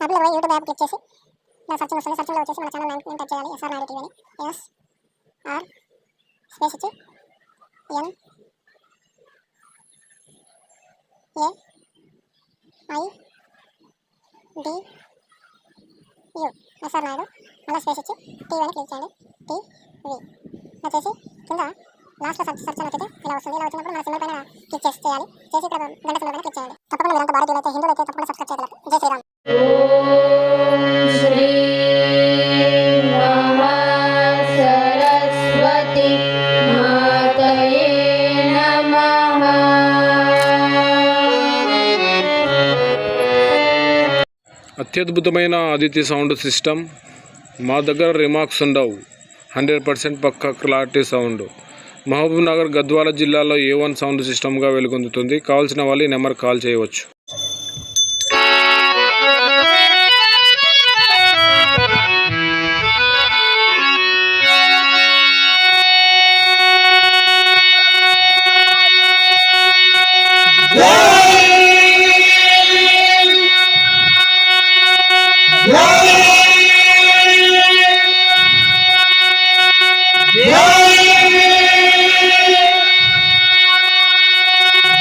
యాప్లో పోయి YouTube app click చేసి ఇలా సర్చింగ్ వస్తుంది. సర్చింగ్లో వచ్చేసి మన ఛానల్ నేను టచ్ చేయాలి. ఎస్ఆర్ నాయుడు టీవీ అని. ఎస్ ఆర్ స్పేస్ ఇచ్చి N A I D U S R Naidu మళ్ళీ స్పేస్ ఇచ్చి టీవీ అని క్లిక్ చేయండి. టీవీ వచ్చేసి కింద లాస్ట్లో సర్చ్ సర్చ్ అని ఇలా వస్తుంది. ఇలా వచ్చినప్పుడు మన సింబల్ పైన క్లిక్ చేసి చేయాలి. చేసి ఇక్కడ గంట సింబల్ పైన క్లిక్ చేయండి. తప్పకుండా మీరంతా అంత భారతీయులు అయితే హిందువులు అయితే తప్పకుండా సబ్స్క్రైబ్ చేయాలి జై శ్రీరామ్. అత్యద్భుతమైన అదితి సౌండ్ సిస్టమ్. మా దగ్గర రిమార్క్స్ ఉండవు. హండ్రెడ్ పర్సెంట్ పక్క క్లారిటీ సౌండ్. మహబూబ్నగర్ గద్వాల జిల్లాలో ఏ వన్ సౌండ్ సిస్టమ్గా వెలుగొందుతుంది? కావాల్సిన వాళ్ళు ఈ నెంబర్ కాల్ చేయవచ్చు.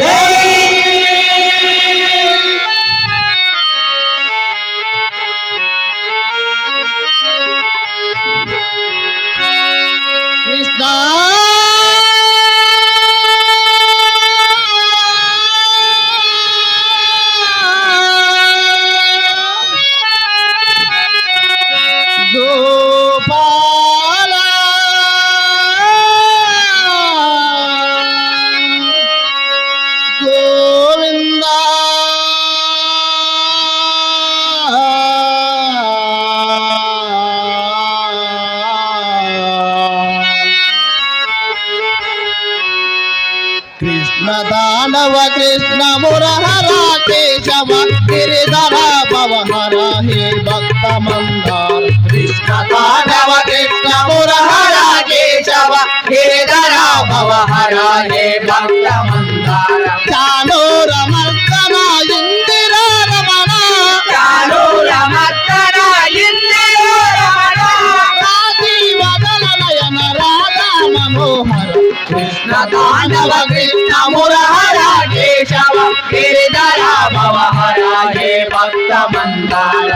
కృష్ణ దానవ కృష్ణ మురహరా కేశవ గిరిధర పవహర హే భక్త మందార కృష్ణ దానవ కృష్ణ మురహరా కేశవ గిరిధర పవహర హే భక్త మందార చానూర మర్దన ఇందిర రమణ చానూర మర్దన ఇందిర రమణ రాజీవ నయన రాధా మనోహర కృష్ణ దానవ కృష్ణ మురహర కేశవ గిరిధర భవహర హే భక్త మందార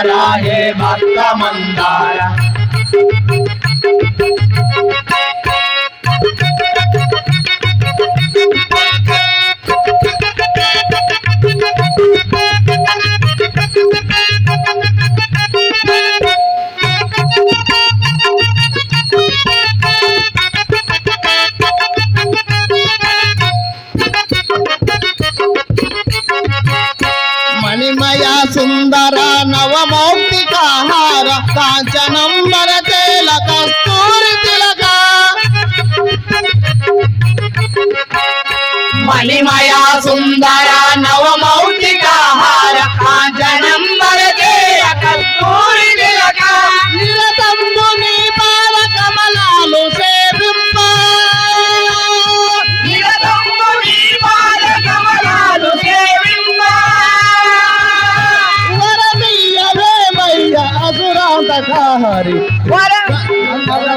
భవహర హే భక్త మందార. విస్మయ సుందర నవమౌక్తికాహార కాంచనం వరతేల కస్తూరి తిలక. మణిమయ సుందర నవమౌక్తికాహార కాంచనం हरी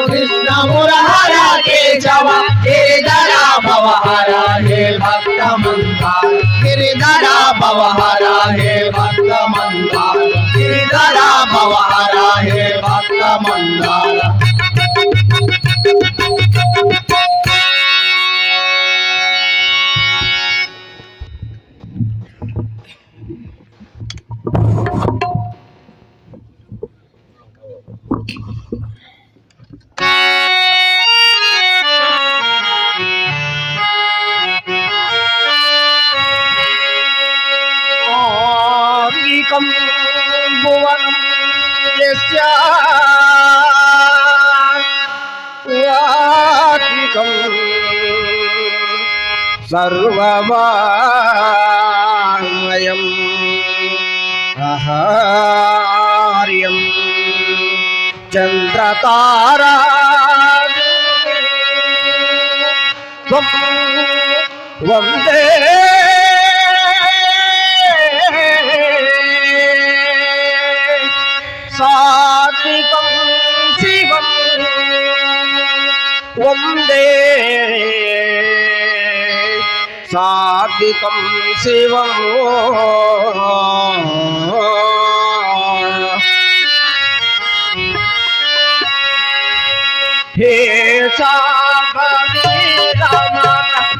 कृष्ण मुरारा के जवा. गिरधरा भवहारा हे भक्त मंदार गिरधरा भवहारा हे भक्त मंदार गिरधरा भवहारा हे भक्त मंदार वंदे सात्विकं शिवं वंदे सात्विकं शिवं हे सा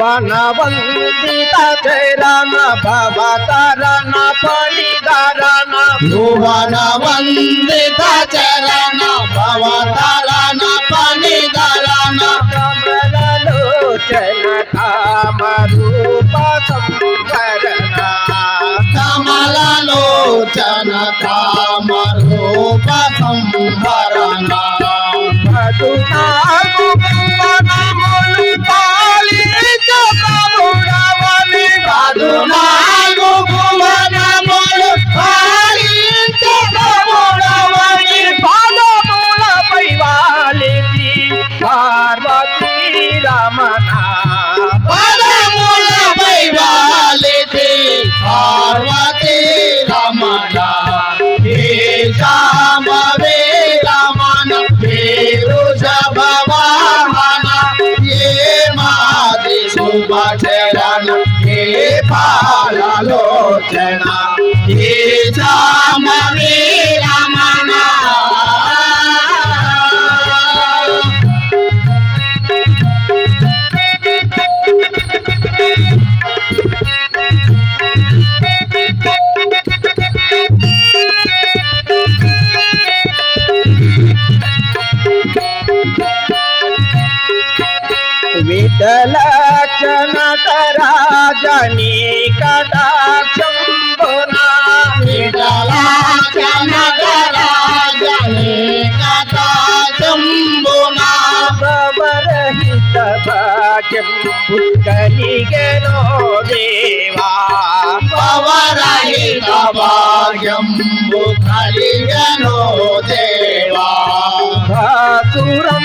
wana vandita chairana bhava tarana palidharana bhuvana vandita chairana జలక్షణకరాజనీ కటాక్షంబునా జలక్షణకరాజనీ కటాక్షంబునా భవరహిత భాగ్యం కలిగెనో దేవా భవరహిత భాగ్యం కలిగెనో దేవా సురం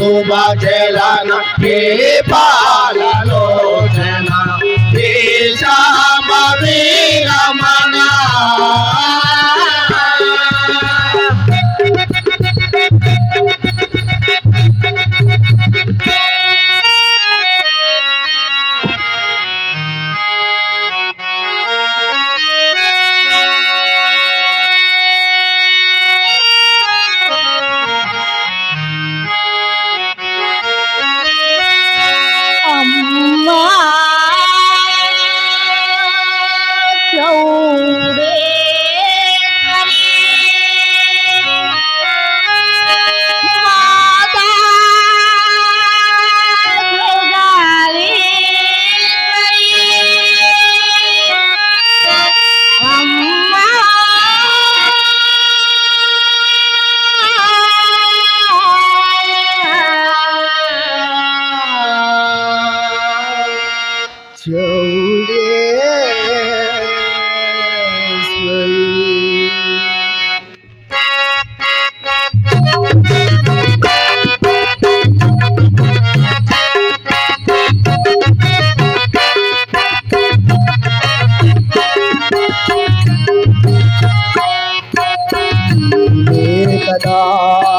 శుభ జలన పాలలోచన da da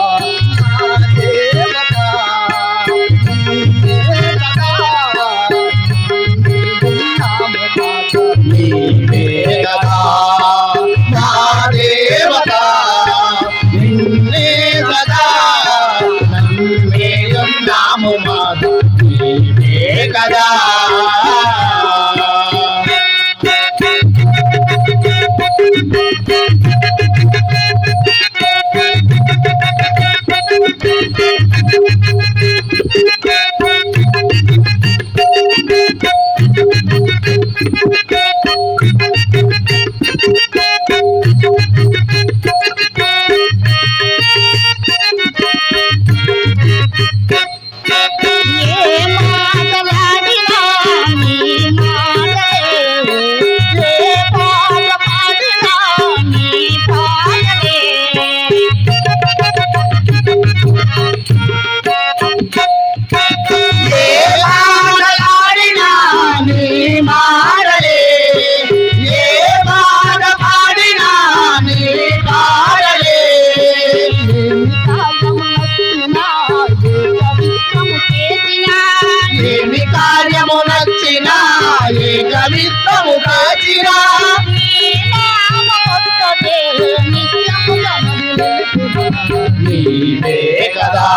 నీవే కదా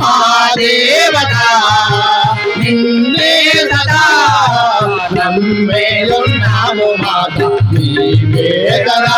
మా దేవత నిన్నే సదా నమ్మేలున్నాము మాత నీవే కదా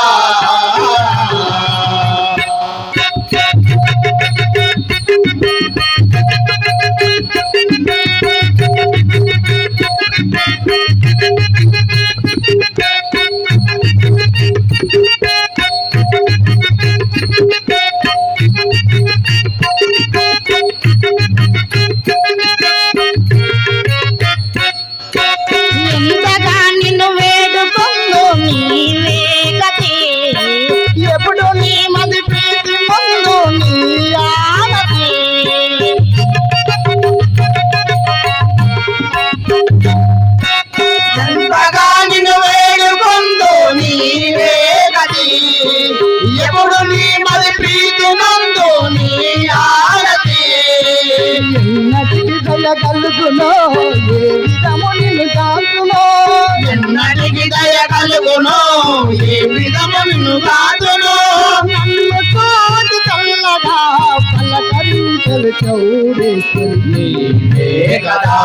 కదా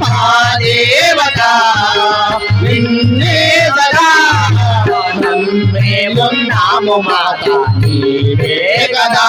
మహాదేవత నిన్నే సదా. నన్నే ఉన్నాము మాత నీవే కదా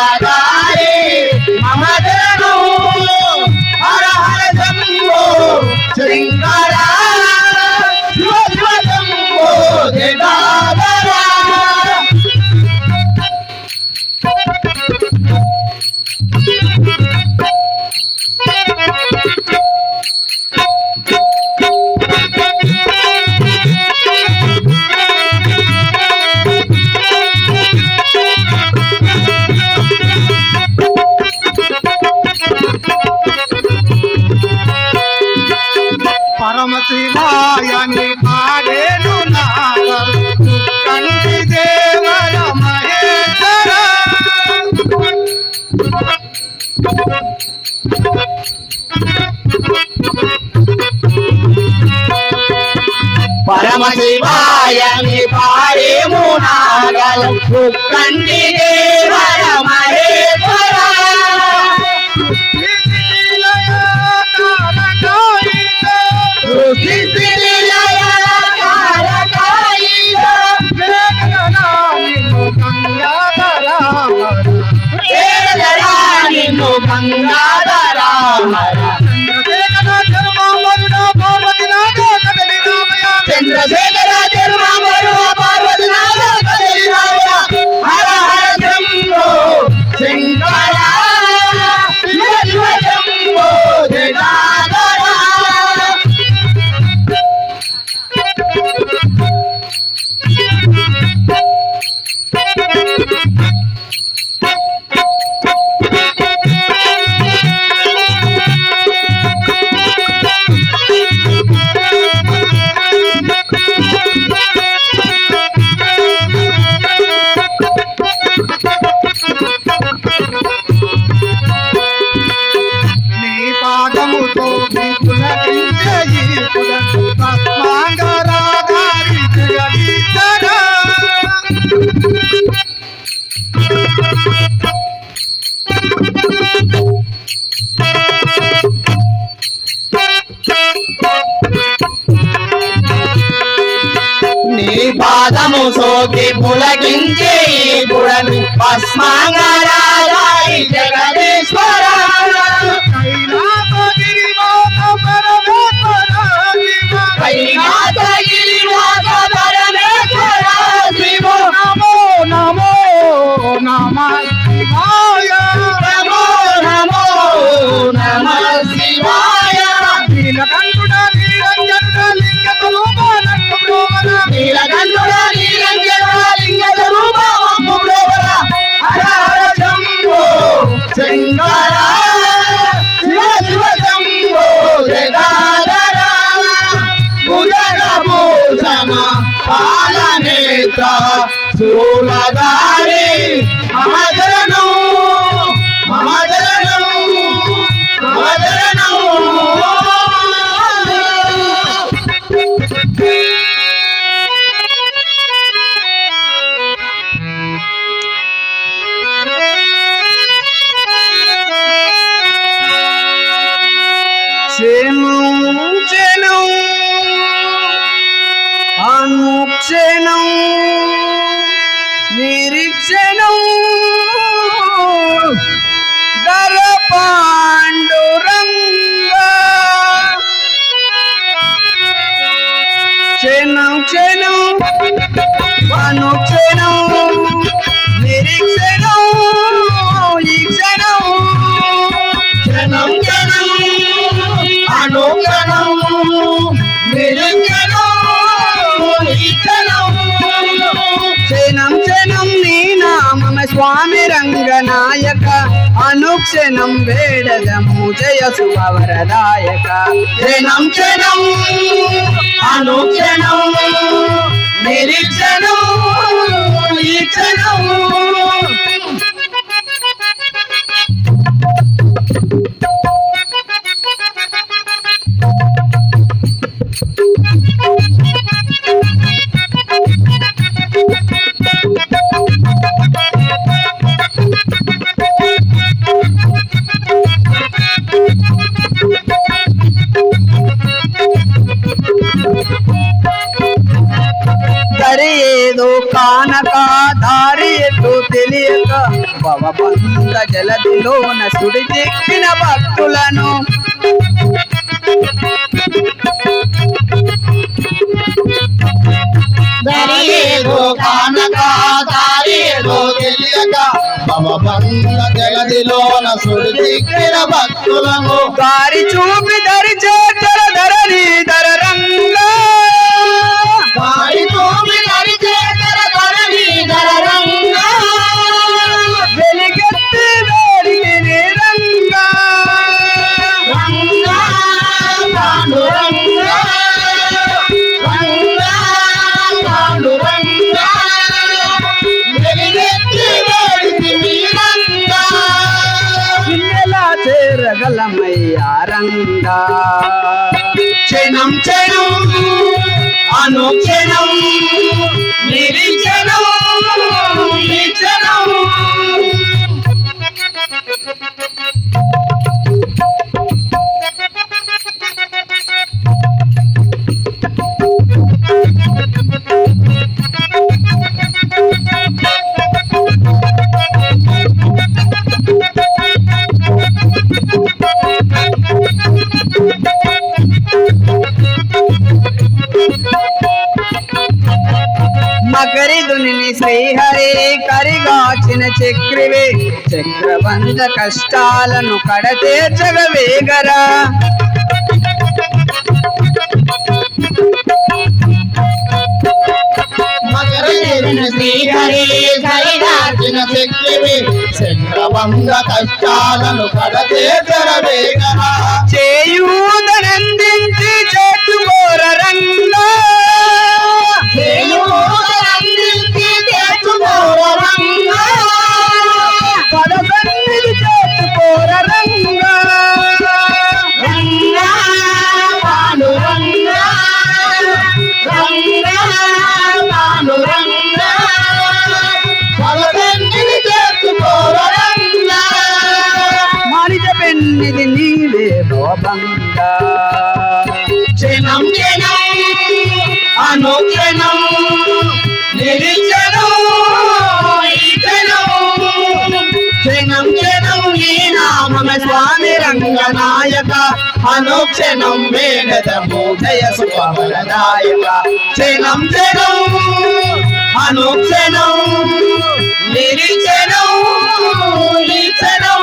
మమదారే మమదను హర హర జంబో శృంగారా శివ శివ జంబో దేదాగరా Thank you. శివాయని పాడేను నాగం కంటి దేవర మహేశ్వర. పరమ పాడేము కంటి దేవర మహేశ్వర. పాదము సోకి పులకించి ఈ పుడమి భస్మాంగరాధారి జగదీశ్వర నిరంజనం క్షణం క్షణం నీ నామ స్వామి రంగనాయక అనుక్షణం వేడదము జయ శుభవరదాయక క్షణం క్షణం అనుక్షణం నిరీక్షణం ఈ క్షణం. కానక దారి ఎటు తెలియక భవబంధ జలదిలోన సుడి చిక్కిన భక్తులను సుడిదిక్కిన భక్తులను. దారి చూపి దరి చేతల ధరణి ధర రంగా దారి చూపి దరి క్షణం క్షణం అనుక్షణం. శ్రీహరి కరిగాచిన చక్రివే. చక్రబంద కష్టాలను కడతేర్చగవేగరా శ్రీహరి కరిగాచిన చక్రివే. చేయూదనందించి చేతుకోర రంగా. నాయక అనుక్షణం మేడదము జయ శుభవరదాయక క్షణం క్షణం అనుక్షణం నిరీక్షణం నిరీక్షణం